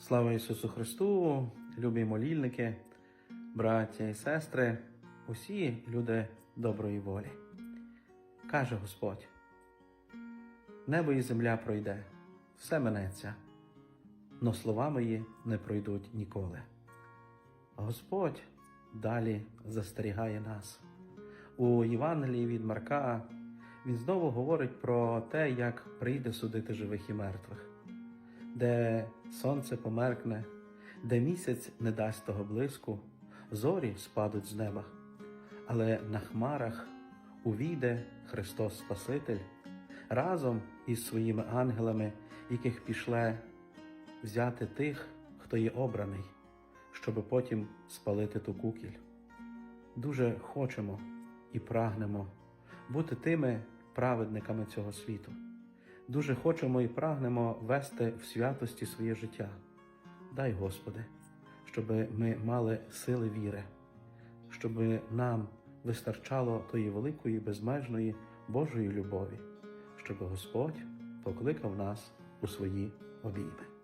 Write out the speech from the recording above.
Слава Ісусу Христу, любі молільники, браття і сестри, усі люди доброї волі. Каже Господь: Небо і земля пройде, все минеться, но слова мої не пройдуть ніколи. Господь далі застерігає нас. У Євангелії від Марка він знову говорить про те, як прийде судити живих і мертвих, де сонце померкне, де місяць не дасть того блиску, зорі спадуть з неба, але на хмарах увійде Христос Спаситель разом із своїми ангелами, яких пішле взяти тих, хто є обраний, щоб потім спалити ту кукіль. Дуже хочемо і прагнемо бути тими праведниками цього світу. Дуже хочемо і прагнемо вести в святості своє життя. Дай, Господи, щоб ми мали сили віри, щоб нам вистачало тої великої, безмежної Божої любові, щоб Господь покликав нас у свої обійми.